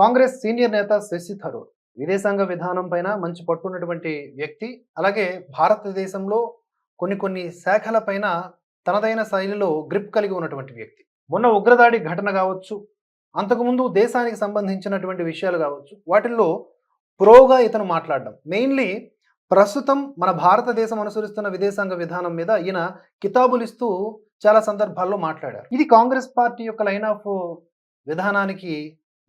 Congress senior నేత శశి థరూర్. విదేశాంగ విధానం పైన మంచి పట్టున్నటువంటి వ్యక్తి అలాగే భారతదేశంలో కొన్ని కొన్ని శాఖల పైన తనదైన శైలిలో గ్రిప్ కలిగి ఉన్నటువంటి వ్యక్తి. మొన్న ఉగ్రదాడి ఘటన కావచ్చు అంతకుముందు దేశానికి సంబంధించినటువంటి విషయాలు కావచ్చు వాటిల్లో ప్రోగా ఇతను మాట్లాడడం. మెయిన్లీ ప్రస్తుతం మన భారతదేశం అనుసరిస్తున్న విదేశాంగ విధానం మీద ఈయన కితాబులు ఇస్తూ చాలా సందర్భాల్లో మాట్లాడారు. ఇది కాంగ్రెస్ పార్టీ యొక్క లైన్ ఆఫ్ విధానానికి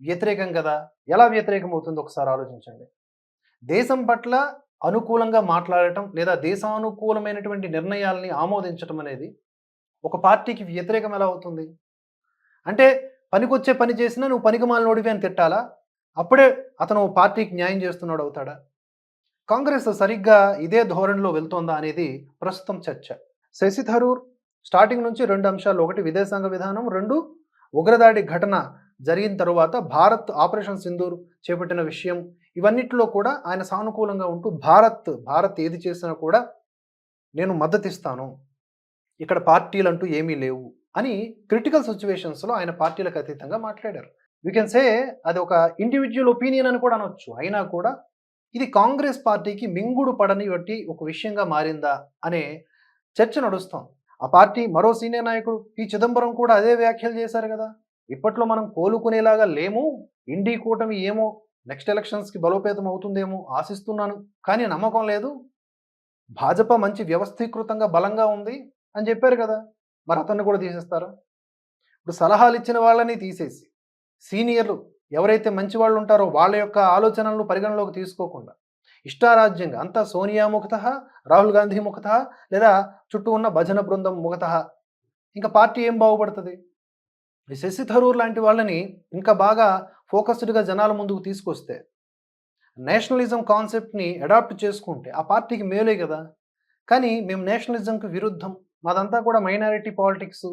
వ్యతిరేకం కదా? ఎలా వ్యతిరేకం అవుతుందో? ఒకసారి ఆలోచించండి. దేశం పట్ల అనుకూలంగా మాట్లాడటం లేదా దేశానుకూలమైనటువంటి నిర్ణయాలని ఆమోదించటం అనేది ఒక పార్టీకి వ్యతిరేకం ఎలా అవుతుంది? అంటే పనికొచ్చే పని చేసినా నువ్వు పనికి మాలినోడివి అని తిట్టాలా? అప్పుడే అతను పార్టీకి న్యాయం చేస్తున్నాడు అవుతాడా? కాంగ్రెస్ సరిగ్గా ఇదే ధోరణిలో వెళ్తోందా అనేది ప్రస్తుతం చర్చ. శశి థరూర్ స్టార్టింగ్ నుంచి రెండు అంశాలు ఒకటి విదేశాంగ విధానం రెండు ఉగ్రదాడి ఘటన జరిగిన తరువాత భారత్ ఆపరేషన్ సింధూర్ చేపట్టిన విషయం ఇవన్నిటిలో కూడా ఆయన సానుకూలంగా ఉంటూ భారత్ భారత్ ఏది చేసినా కూడా నేను మద్దతిస్తాను ఇక్కడ పార్టీలు అంటూ ఏమీ లేవు అని క్రిటికల్ సిచ్యువేషన్స్లో ఆయన పార్టీలకు అతీతంగా మాట్లాడారు. యూ కెన్ సే అది ఒక ఇండివిజువల్ ఒపీనియన్ అని కూడా అనొచ్చు. అయినా కూడా ఇది కాంగ్రెస్ పార్టీకి మింగుడు పడని బట్టి ఒక విషయంగా మారిందా అనే చర్చ నడుస్తోంది. ఆ పార్టీ మరో సీనియర్ నాయకుడు పి. చిదంబరం కూడా అదే వ్యాఖ్యలు చేశారు కదా. ఇప్పట్లో మనం కోలుకునేలాగా లేము. ఇండి కూటమి ఏమో నెక్స్ట్ ఎలక్షన్స్కి బలోపేతం అవుతుందేమో ఆశిస్తున్నాను. కానీ నమ్మకం లేదు. భాజపా మంచి వ్యవస్థీకృతంగా బలంగా ఉంది అని చెప్పారు కదా! మరి అతన్ని కూడా తీసేస్తారా? ఇప్పుడు సలహాలు ఇచ్చిన వాళ్ళని తీసేసి సీనియర్లు ఎవరైతే మంచి వాళ్ళు ఉంటారో వాళ్ళ యొక్క ఆలోచనలను పరిగణలోకి తీసుకోకుండా ఇష్టారాజ్యంగా అంతా సోనియా ముఖత రాహుల్ గాంధీ ముఖత లేదా చుట్టూ ఉన్న భజన బృందం ముఖత ఇంకా పార్టీ ఏం బాగుపడుతుంది? శశి థరూర్ లాంటి వాళ్ళని ఇంకా బాగా ఫోకస్డ్గా జనాల ముందుకు తీసుకొస్తే నేషనలిజం కాన్సెప్ట్ని అడాప్ట్ చేసుకుంటే ఆ పార్టీకి మేలే కదా. కానీ మేము నేషనలిజంకి విరుద్ధం. మాదంతా కూడా మైనారిటీ పాలిటిక్స్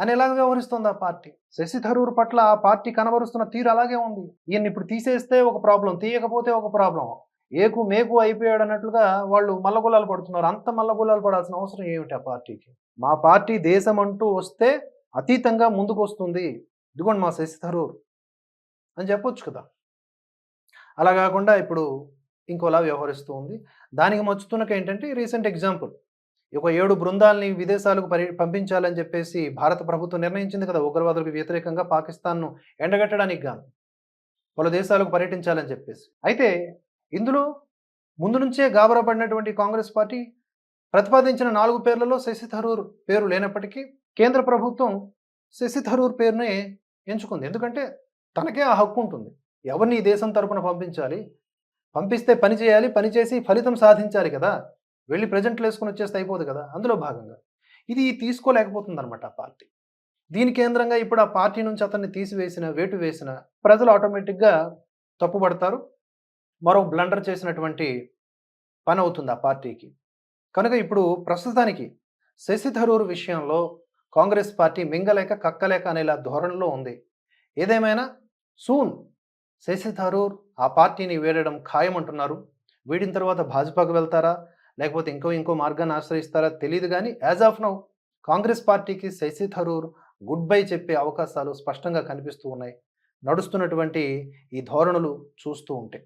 అని ఎలాగ వ్యవహరిస్తుంది ఆ పార్టీ. శశి థరూర్ పట్ల ఆ పార్టీ కనబరుస్తున్న తీరు అలాగే ఉంది. ఈయన ఇప్పుడు తీసేస్తే ఒక ప్రాబ్లం తీయకపోతే ఒక ప్రాబ్లం. ఏకు మేకు అయిపోయాడు అన్నట్లుగా వాళ్ళు మల్లగులాలు పడుతున్నారు. అంత మల్లగులాలు పడాల్సిన అవసరం ఏమిటి ఆ పార్టీకి? మా పార్టీ దేశం అంటూ వస్తే అతీతంగా ముందుకు వస్తుంది ఇదిగోండి మా శశి థరూర్ అని చెప్పొచ్చు కదా. అలా కాకుండా ఇప్పుడు ఇంకోలా వ్యవహరిస్తూ ఉంది. దానికి మచ్చుతున్నక ఏంటంటే రీసెంట్ ఎగ్జాంపుల్. ఒక ఏడు బృందాలని విదేశాలకు పరి పంపించాలని చెప్పేసి భారత ప్రభుత్వం నిర్ణయించింది కదా. ఉగ్రవాదులకు వ్యతిరేకంగా పాకిస్తాన్ను ఎండగట్టడానికి గాను. పలు దేశాలకు పర్యటించాలని చెప్పేసి. అయితే ఇందులో ముందు నుంచే గాబరా పడినటువంటి కాంగ్రెస్ పార్టీ ప్రతిపాదించిన నాలుగు పేర్లలో శశి థరూర్ పేరు లేనప్పటికీ కేంద్ర ప్రభుత్వం శశి థరూర్ పేరునే ఎంచుకుంది. ఎందుకంటే తనకే ఆ హక్కు ఉంటుంది. ఎవరిని ఈ దేశం తరపున పంపించాలి? పంపిస్తే పని చేయాలి పని చేసి ఫలితం సాధించాలి కదా. వెళ్ళి ప్రజెంట్లు వేసుకుని వచ్చేస్తే అయిపోదు కదా. అందులో భాగంగా. ఇది తీసుకోలేకపోతుంది అనమాట ఆ పార్టీ. దీని కేంద్రంగా ఇప్పుడు ఆ పార్టీ నుంచి అతన్ని తీసివేసిన వేటు వేసిన ప్రజలు ఆటోమేటిక్గా తప్పుపడతారు మరో బ్లండర్ చేసినటువంటి పని అవుతుంది ఆ పార్టీకి. కనుక ఇప్పుడు ప్రస్తుతానికి శశి థరూర్ విషయంలో కాంగ్రెస్ పార్టీ మింగలేక కక్కలేక అనేలా ధోరణిలో ఉంది. ఏదేమైనా సూన్ శశి థరూర్ ఆ పార్టీని వేడడం ఖాయమంటున్నారు. వీడిన తర్వాత భాజపాకు వెళ్తారా? లేకపోతే ఇంకో ఇంకో మార్గాన్ని ఆశ్రయిస్తారా? తెలియదు కానీ యాజ్ ఆఫ్ నౌ కాంగ్రెస్ పార్టీకి శశి థరూర్ గుడ్ బై చెప్పే అవకాశాలు స్పష్టంగా కనిపిస్తూ ఉన్నాయి. నడుస్తున్నటువంటి ఈ ధోరణులు చూస్తూ ఉంటే.